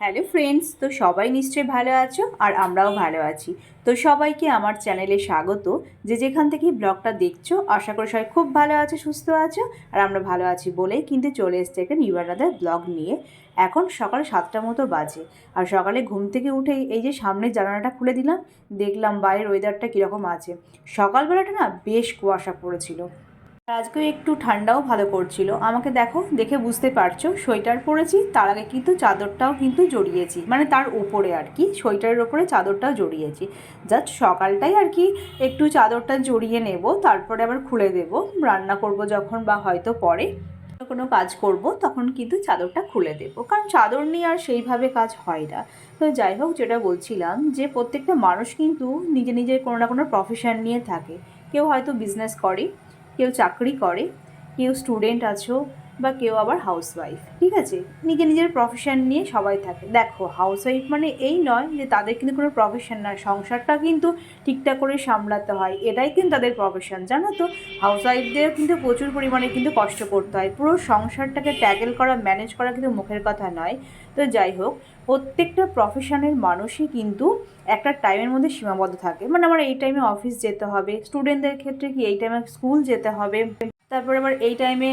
Hello friends তো সবাই নিশ্চয়ই ভালো আছো আর আমরাও ভালো আছি। তো সবাইকে আমার চ্যানেলে স্বাগত। যে যেখান থেকে ব্লগটা দেখছ, আশা করি সবাই খুব ভালো আছে, সুস্থ আছো আর আমরা ভালো আছি বলেই কিন্তু চলে এসছে একটা নিউ আনাদার ব্লগ নিয়ে। এখন সকাল সাতটা মতো বাজে আর সকালে ঘুম থেকে উঠেই এই যে সামনের জানালাটা খুলে দিলাম, দেখলাম বাইরের ওয়েদারটা কীরকম আছে। সকালবেলাটা না বেশ কুয়াশা পড়েছিল। আজকেও একটু ঠান্ডাও ভালো করছিল আমাকে দেখো, দেখে বুঝতে পারছ, সোয়েটার পরেছি, তার আগে কিন্তু চাদরটাও কিন্তু জড়িয়েছি। মানে তার উপরে আর কি, সোয়েটারের ওপরে চাদরটাও জড়িয়েছি। জাস্ট সকালটাই আর কি একটু চাদরটা জড়িয়ে নেব, তারপরে আবার খুলে দেব। রান্না করব যখন বা হয়তো পরে কোনো কাজ করব, তখন কিন্তু চাদরটা খুলে দেব। কারণ চাদর নিয়ে আর সেইভাবে কাজ হয় না। তো যাই হোক, যেটা বলছিলাম যে প্রত্যেকটা মানুষ কিন্তু নিজে নিজের কোনো না কোনো প্রফেশন নিয়ে থাকে। কেউ হয়তো বিজনেস করে কেউ চাকরি করে, কেউ স্টুডেন্ট আছো বা কেউ আবার হাউসওয়াইফ ঠিক আছে? নিজের নিজের প্রফেশন নিয়ে সবাই থাকে। দেখো হাউসওয়াইফ মানে এই নয় যে তাদের কিন্তু কোনো প্রফেশন না সংসারটা কিন্তু ঠিকঠাক করে সামলাতে হয়। এটাই কিন্তু তাদের প্রফেশন জানো তো? হাউসওয়াইফদের কিন্তু প্রচুর পরিমাণে কিন্তু কষ্ট করতে হয়। পুরো সংসারটাকে ট্যাকেল করা ম্যানেজ করা কিন্তু মুখের কথা নয়। তো যাই হোক প্রত্যেকটা প্রফেশনের মানুষই কিন্তু একটা টাইমের মধ্যে সীমাবদ্ধ থাকে। মানে আমার এই টাইমে অফিস যেতে হবে স্টুডেন্টদের ক্ষেত্রে কি এই টাইমে স্কুল যেতে হবে? তারপরে আবার এই টাইমে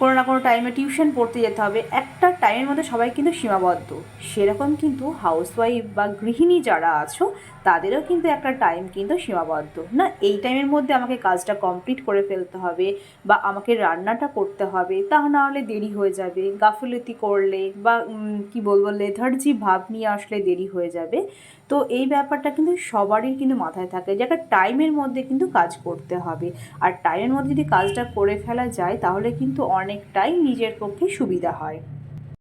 কোনো না কোনো টাইমে টিউশন পড়তে যেতে হবে। একটা টাইমের মধ্যে সবাই কিন্তু সীমাবদ্ধ। সেরকম কিন্তু হাউসওয়াইফ বা গৃহিণী যারা আছো, তাদেরও কিন্তু একটা টাইম কিন্তু সীমাবদ্ধ। না, এই টাইমের মধ্যে আমাকে কাজটা কমপ্লিট করে ফেলতে হবে বা আমাকে রান্নাটা করতে হবে, তা না হলে দেরি হয়ে যাবে। গাফিলতি করলে বা কি বলব লেথার্জি ভাব নিয়ে আসলে দেরি হয়ে যাবে। তো এই ব্যাপারটা কিন্তু সবারই কিন্তু মাথায় থাকে যে একটা টাইমের মধ্যে কিন্তু কাজ করতে হবে। আর টাইমের মধ্যে যদি কাজটা করে ফেলা যায় তাহলে কিন্তু অনেকটাই নিজের পক্ষে সুবিধা হয়।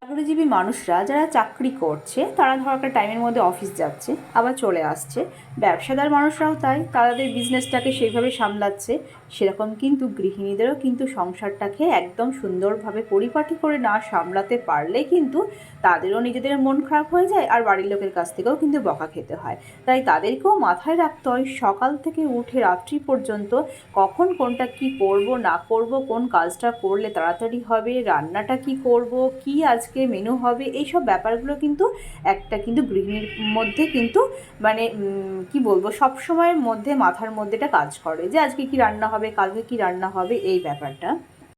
চাকরিজীবী মানুষরা যারা চাকরি করছে, তারা ধর একটা টাইমের মধ্যে অফিস যাচ্ছে, আবার চলে আসছে। ব্যবসাদার মানুষরাও তাই তাদের বিজনেসটাকে সেইভাবে সামলাচ্ছে। সেরকম কিন্তু গৃহিণীদেরও কিন্তু সংসারটাকে একদম সুন্দরভাবে পরিপাটি করে না সামলাতে পারলে কিন্তু তাদেরও নিজেদের মন খারাপ হয়ে যায়, আর বাড়ির লোকের কাছ থেকেও কিন্তু বকা খেতে হয়। তাই তাদেরকেও মাথায় রাখতে হয়, সকাল থেকে উঠে রাত্রি পর্যন্ত কখন কোনটা কি করব, না করব, কোন কাজটা করলে তাড়াতাড়ি হবে, রান্নাটা কি করব, কি আজকে মেনু হবে। এই সব ব্যাপারগুলো কিন্তু একটা কিন্তু গৃহিণীর মধ্যে কিন্তু মানে কি বলব সব সময়ের মধ্যে, মাথার মধ্যে এটা কাজ করে যে আজকে কি রান্না হবে, কালকে কি রান্না হবে, এই ব্যাপারটা।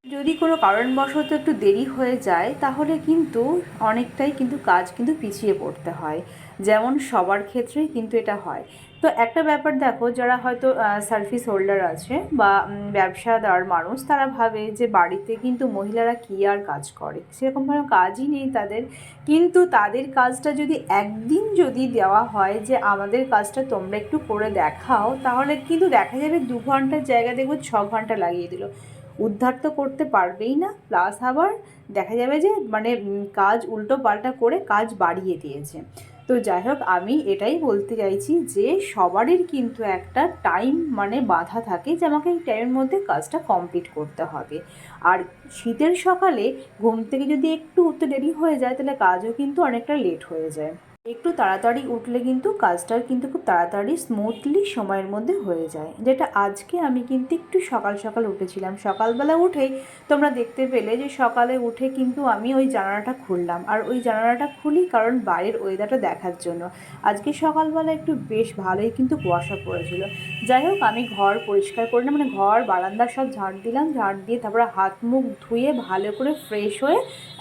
যদি কোনো কারণবশত একটু দেরি হয়ে যায়, তাহলে কিন্তু অনেকটাই কিন্তু কাজ কিন্তু পিছিয়ে পড়তে হয়। যেমন সবার ক্ষেত্রেই কিন্তু এটা হয়। তো একটা ব্যাপার দেখো, যারা হয়তো সার্ভিস হোল্ডার আছে বা ব্যবসাদার মানুষ, তারা ভাবে যে বাড়িতে কিন্তু মহিলারা কী আর কাজ করে। সেরকম কোনো কাজই নেই তাদের। কিন্তু তাদের কাজটা যদি একদিন যদি দেওয়া হয় যে, আমাদের কাজটা তোমরা একটু করে দেখাও, তাহলে কিন্তু দেখা যাবে দু ঘণ্টার জায়গা দেখব, ছ ঘণ্টা লাগিয়ে দিল। উদ্ধার তো করতে পারবেই না প্লাস আবার দেখা যাবে যে মানে কাজ উল্টো পাল্টা করে কাজ বাড়িয়ে দিয়েছে। তো যাই হোক, আমি এটাই বলতে চাইছি যে সবারই কিন্তু একটা টাইম মানে বাধা থাকে যে আমাকে এই টাইমের মধ্যে কাজটা কমপ্লিট করতে হবে। আর শীতের সকালে ঘুম থেকে যদি একটু উঠতে দেরি হয়ে যায়, তাহলে কাজও কিন্তু অনেকটা লেট হয়ে যায়। একটু তাড়াতাড়ি উঠলে কিন্তু কাজটার কিন্তু খুব তাড়াতাড়ি স্মুথলি সময়ের মধ্যে হয়ে যায়। যেটা আজকে আমি কিন্তু একটু সকাল সকাল উঠেছিলাম। সকালবেলা উঠেই তোমরা দেখতে পেলে যে সকালে উঠে কিন্তু আমি ওই জানালাটা খুললাম। আর ওই জানালাটা খুলি কারণ বাইরের ওয়েদারটা দেখার জন্য। আজকে সকালবেলা একটু বেশ ভালোই কিন্তু কুয়াশা পড়েছিল। যাই হোক, আমি ঘর পরিষ্কার করে মানে ঘর, বারান্দা সব ঝাড় দিলাম, ঝাড় দিয়ে তারপরে হাত মুখ ধুয়ে ভালো করে ফ্রেশ হয়ে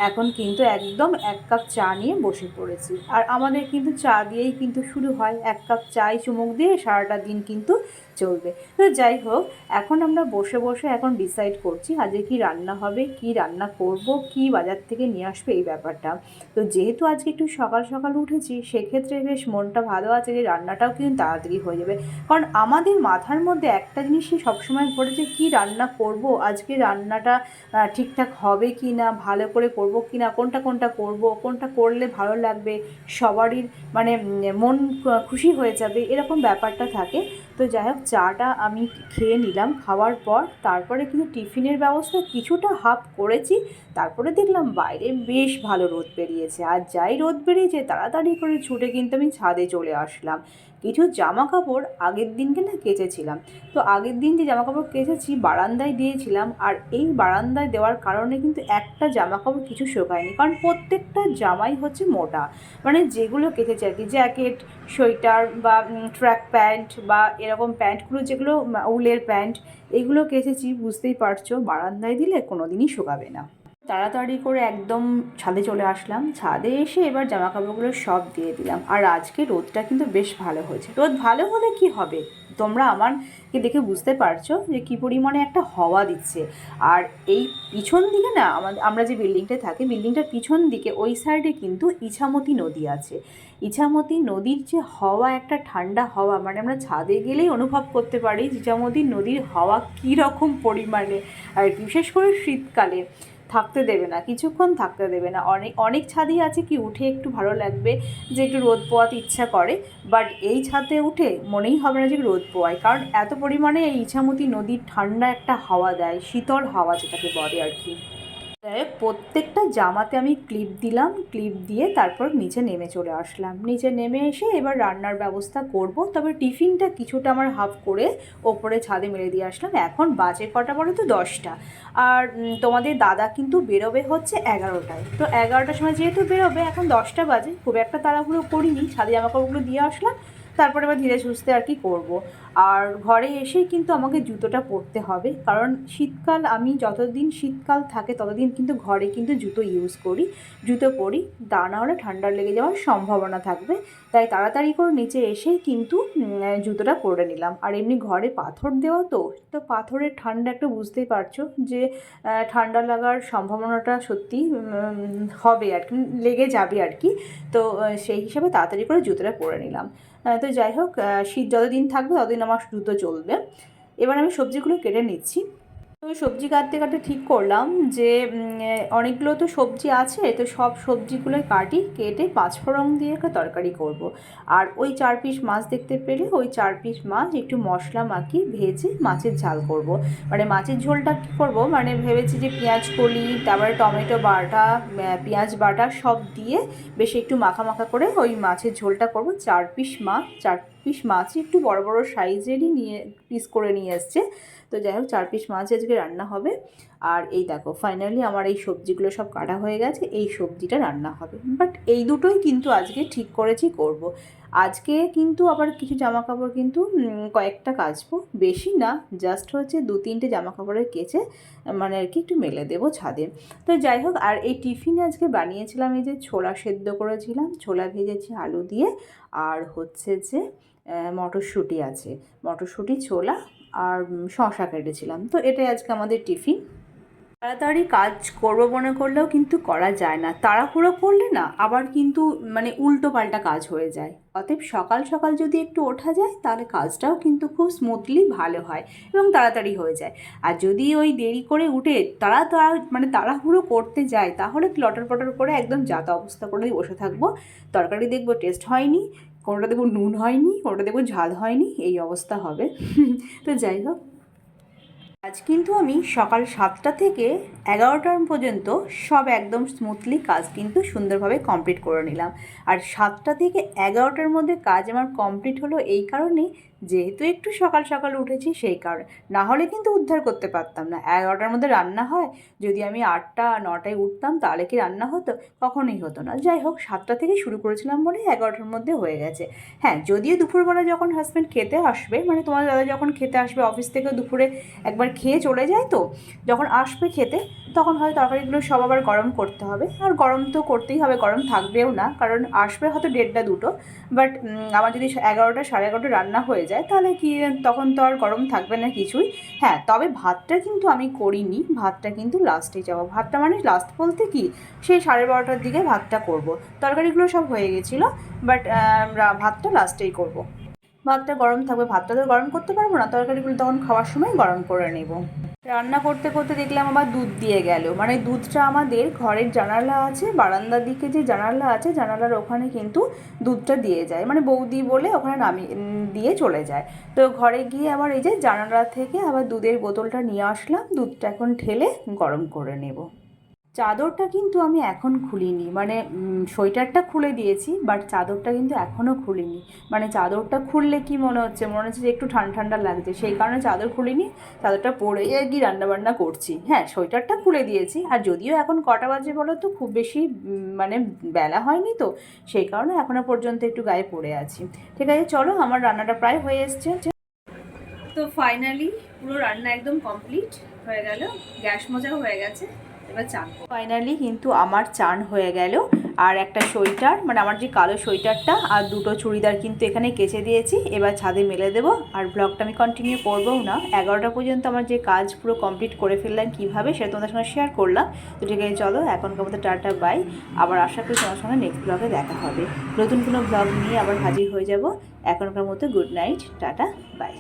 এখন কিন্তু একদম এক কাপ চা নিয়ে বসে পড়েছি। আর আমাদের কিন্তু চা দিয়েই কিন্তু শুরু হয়। এক কাপ চাই চুমুক দিয়ে সারাটা দিন কিন্তু চলবে। তো যাই হোক, এখন আমরা বসে বসে এখন ডিসাইড করছি আজকে কি রান্না হবে, কি রান্না করব, কি বাজার থেকে নিয়ে আসবে এই ব্যাপারটা। তো যেহেতু আজকে একটু সকাল সকাল উঠেছি, সেক্ষেত্রে বেশ মনটা ভালো আছে যে রান্নাটাও কিন্তু তাড়াতাড়ি হয়ে যাবে। কারণ আমাদের মাথার মধ্যে একটা জিনিসই সবসময় ঘটে যে কী রান্না করব, আজকে রান্নাটা ঠিকঠাক হবে কি না ভালো করে করব কি না কোনটা কোনটা করব, কোনটা করলে ভালো লাগবে সবারই মানে মন খুশি হয়ে যাবে, এরকম ব্যাপারটা থাকে। তো যাই হোক, চাটা আমি খেয়ে নিলাম, খাওয়ার পর তারপরে কিন্তু টিফিনের ব্যবস্থা কিছুটা হাফ করেছি। তারপরে দেখলাম বাইরে বেশ ভালো রোদ বেরিয়েছে। আর যাই রোদ বেরিয়েছে, তাড়াতাড়ি করে ছুটে কিন্তু আমি ছাদে চলে আসলাম। কিছু জামা কাপড় আগের দিনকে না কেচেছিলাম। তো আগের দিন যে জামা কাপড় কেচেছি, বারান্দায় দিয়েছিলাম আর এই বারান্দায় দেওয়ার কারণে কিন্তু একটা জামা কাপড় কিছু শোকায়নি। কারণ প্রত্যেকটা জামাই হচ্ছে মোটা। মানে যেগুলো কেচেছি আর কি, জ্যাকেট, সোয়েটার বা ট্র্যাক প্যান্ট বা এরকম প্যান্টগুলো যেগুলো উলের প্যান্ট, এগুলো কেচেছি, বুঝতেই পারছ, বারান্দায় দিলে কোনো দিনই শোকাবে না। তাড়াতাড়ি করে একদম ছাদে চলে আসলাম। ছাদে এসে এবার জামা কাপড়গুলো সব দিয়ে দিলাম। আর আজকে রোদটা কিন্তু বেশ ভালো হয়েছে। রোদ ভালো হলে কি হবে? তোমরা আমারকে দেখে বুঝতে পারছ যে কী পরিমাণে একটা হাওয়া দিচ্ছে। আর এই পিছন দিকে না, আমাদের, আমরা যে বিল্ডিংটায় থাকি, বিল্ডিংটার পিছন দিকে ওই সাইডে কিন্তু ইছামতি নদী আছে। ইছামতি নদীর যে হাওয়া, একটা ঠান্ডা হাওয়া মানে আমরা ছাদে গেলেই অনুভব করতে পারি ইছামতি নদীর হাওয়া কী রকম পরিমাণে। আর বিশেষ করে শীতকালে। থাকতে দেবে না, কিছুক্ষণ থাকতে দেবে না। অনেক অনেক ছাদই আছে কি উঠে একটু ভালো লাগবে, যে একটু রোদ পোয়াতে ইচ্ছা করে বাট এই ছাদে উঠে মনেই হবে না যে রোদ পোয়ায়, কারণ এত পরিমাণে এই ইছামতি নদীর ঠান্ডা একটা হাওয়া দেয়, শীতল হাওয়া যেটাকে বলে আর কি। প্রত্যেকটা জামাতে আমি ক্লিপ দিলাম, ক্লিপ দিয়ে তারপর নিচে নেমে চলে আসলাম। নিচে নেমে এসে এবার রান্নার ব্যবস্থা করব। তবে টিফিনটা কিছুটা আমার হাফ করে ওপরে ছাদে মেরে দিয়ে আসলাম। এখন বাজে কটা বলো তো? দশটা। আর তোমাদের দাদা কিন্তু বেরোবে হচ্ছে এগারোটায়। তো এগারোটার সময় যেহেতু বেরোবে, এখন দশটা বাজে। খুব একটা তাড়াহুড়ো করিনি। ছাদে জামাকাপড়গুলো দিয়ে আসলাম। তারপরে এবার ধীরে সুস্থে আর কি করব। আর ঘরে এসেই কিন্তু আমাকে জুতোটা পরতে হবে। কারণ শীতকাল, আমি যতদিন শীতকাল থাকে, ততদিন কিন্তু ঘরে কিন্তু জুতো ইউজ করি। জুতো পরি। তা না হলে ঠান্ডা লেগে যাওয়ার সম্ভাবনা থাকবে। তাই তাড়াতাড়ি করে নিচে এসেই কিন্তু জুতোটা পরে নিলাম। আর এমনি ঘরে পাথর দেওয়া তো তো পাথরের ঠান্ডা একটা বুঝতেই পারছ যে ঠান্ডা লাগার সম্ভাবনাটা সত্যি হবে আর কি, লেগে যাবে আর কি। তো সেই হিসাবে তাড়াতাড়ি করে জুতোটা পরে নিলাম। তো যাই হোক শীত যতদিন থাকবে ততদিন আমার দ্রুত চলবে। এবার আমি সবজিগুলো কেটে নিচ্ছি। তো সবজি কাটতে কাটতে ঠিক করলাম যে অনেকগুলো তো সবজি আছে, তো সব সবজিগুলো কাটি, কেটে পাঁচফোড়ন দিয়ে একটা তরকারি করব। আর ওই চার পিস মাছ দেখতে পেলে ওই চার পিস মাছ একটু মশলা মাখি ভেজে মাছের ঝাল করব। মানে মাছের ঝোলটা কী করব মানে ভেবেছি যে পেঁয়াজ কলি, তারপরে টমেটো বাটা পেঁয়াজ বাটা সব দিয়ে বেশ একটু মাখা মাখা করে ওই মাছের ঝোলটা করব চার পিস মাছ, চার পিস মাছ একটু বড় বড় সাইজেরই নিয়ে পিস করে নিয়ে এসছে। তো যাই হোক চার পিস মাছ আজকে রান্না হবে। আর এই দেখো ফাইনালি আমার এই সবজিগুলো সব কাটা হয়ে গেছে, এই সবজিটা রান্না হবে। বাট এই দুটোই কিন্তু আজকে ঠিক করেছি করব। আজকে কিন্তু আবার কিছু জামা কাপড় কিন্তু কয়েকটা কাচবো। বেশি না জাস্ট হচ্ছে দু তিনটে জামা কাপড়ের কেচে মানে আর কি একটু মেলে দেবো ছাদে। তো যাই হোক, আর এই টিফিনে আজকে বানিয়েছিলাম এই যে ছোলা সেদ্ধ করেছিলাম। ছোলা ভেজেছি আলু দিয়ে। আর হচ্ছে যে মটরশুঁটি আছে। মটরশুঁটি, ছোলা আর শশা কেটেছিলাম। তো এটাই আজকে আমাদের টিফিন। তাড়াতাড়ি কাজ করব মনে করলেও কিন্তু করা যায় না। তাড়াহুড়ো করলে না আবার কিন্তু মানে উল্টো পাল্টা কাজ হয়ে যায়। অতএব সকাল সকাল যদি একটু ওঠা যায়, তাহলে কাজটাও কিন্তু খুব স্মুথলি ভালো হয় এবং তাড়াতাড়ি হয়ে যায়। আর যদি ওই দেরি করে উঠে তারা তারা মানে তাড়াহুড়ো করতে যায়, তাহলে লটর পটর করে একদম যাতা অবস্থা করে বসে থাকব। তরকারি দেখব টেস্ট হয়নি। কোনোটা দেখব নুন হয়নি, কোনোটা দেখব ঝাল হয়নি, এই অবস্থা হবে। তো যাই হোক, আজ কিন্তু আমি সকাল সাতটা থেকে এগারোটার পর্যন্ত সব একদম স্মুথলি কাজ কিন্তু সুন্দরভাবে কমপ্লিট করে নিলাম। আর সাতটা থেকে এগারোটার মধ্যে কাজ আমার কমপ্লিট হলো এই কারণেই যেহেতু একটু সকাল সকাল উঠেছি সেই কারণে। না হলে কিন্তু উদ্ধার করতে পারতাম না। এগারোটার মধ্যে রান্না হয়। যদি আমি আটটা, নটায় উঠতাম তাহলে কি রান্না হতো? কখনোই হতো না। যাই হোক, সাতটা থেকে শুরু করেছিলাম বলে এগারোটার মধ্যে হয়ে গেছে। হ্যাঁ যদিও দুপুরবেলা যখন হাজব্যান্ড খেতে আসবে মানে তোমার দাদা যখন খেতে আসবে অফিস থেকে দুপুরে একবার খেয়ে চলে যায় তো, যখন আসবে খেতে তখন হয় তরকারিগুলো সব আবার গরম করতে হবে। আর গরম তো করতেই হবে, গরম থাকবেও না, কারণ আসবে হয়তো দেড়টা, দুটো। বাট আমার যদি এগারোটা, সাড়ে এগারোটা রান্না হয়ে যায়, তাহলে কি, তখন তো আর গরম থাকবে না কিছুই। হ্যাঁ তবে ভাতটা কিন্তু আমি করিনি, ভাতটা কিন্তু লাস্টে যাব। ভাতটা মানে লাস্ট বলতে কি, সেই সাড়ে বারোটার দিকে ভাতটা করব। তরকারিগুলো সব হয়ে গেছিল বাট ভাতটা লাস্টেই করব। ভাতটা গরম থাকবে, ভাতটা তো গরম করতে পারব না, তরকারিগুলো তখন খাওয়ার সময় গরম করে নেব। রান্না করতে করতে দেখলাম আবার দুধ দিয়ে গেল। মানে দুধটা আমাদের ঘরের জানালা আছে, বারান্দার দিকে যে জানালা আছে, জানালার ওখানে কিন্তু দুধটা দিয়ে যায়। মানে বৌদি বলে ওখানে নামি দিয়ে চলে যায়। তো ঘরে গিয়ে আবার এই যে জানালা থেকে আবার দুধের বোতলটা নিয়ে আসলাম, দুধটা এখন ঠেলে গরম করে নেব। চাদরটা কিন্তু আমি এখন খুলিনি। মানে সোয়েটারটা খুলে দিয়েছি বাট চাদরটা কিন্তু এখনও খুলিনি। মানে চাদরটা খুললে কি মনে হচ্ছে? মনে হচ্ছে যে একটু ঠান্ডা ঠান্ডা লাগছে। সেই কারণে চাদর খুলিনি, চাদরটা পরেই আর কি রান্নাবান্না করছি। হ্যাঁ সোয়েটারটা খুলে দিয়েছি, আর যদিও এখন কটা বাজে বলো তো, খুব বেশি মানে বেলা হয়নি তো, সেই কারণে এখনও পর্যন্ত একটু গায়ে পড়ে আছি। ঠিক আছে, চলো, আমার রান্নাটা প্রায় হয়ে এসছে। তো ফাইনালি পুরো রান্না একদম কমপ্লিট হয়ে গেল। গ্যাস মোজাও হয়ে গেছে। এবার চান ফাইনালি কিন্তু আমার চান হয়ে গেল। আর একটা সোয়েটার মানে আমার যে কালো সোয়েটারটা আর দুটো চুড়িদার কিন্তু এখানে কেচে দিয়েছি। এবার ছাদে মেলে দেবো। আর ব্লগটা আমি কন্টিনিউ করবও না। এগারোটা পর্যন্ত আমার যে কাজ পুরো কমপ্লিট করে ফেললাম কীভাবে সেটা তোমাদের সঙ্গে শেয়ার করলাম। তো ঠিক আছে, চলো, এখনকার মতো টাটা বাই আবার আশা করি তোমার সঙ্গে নেক্সট ব্লগে দেখা হবে। নতুন কোনো ব্লগ নিয়ে আবার হাজির হয়ে যাব। এখনকার মতো গুড নাইট টাটা বাই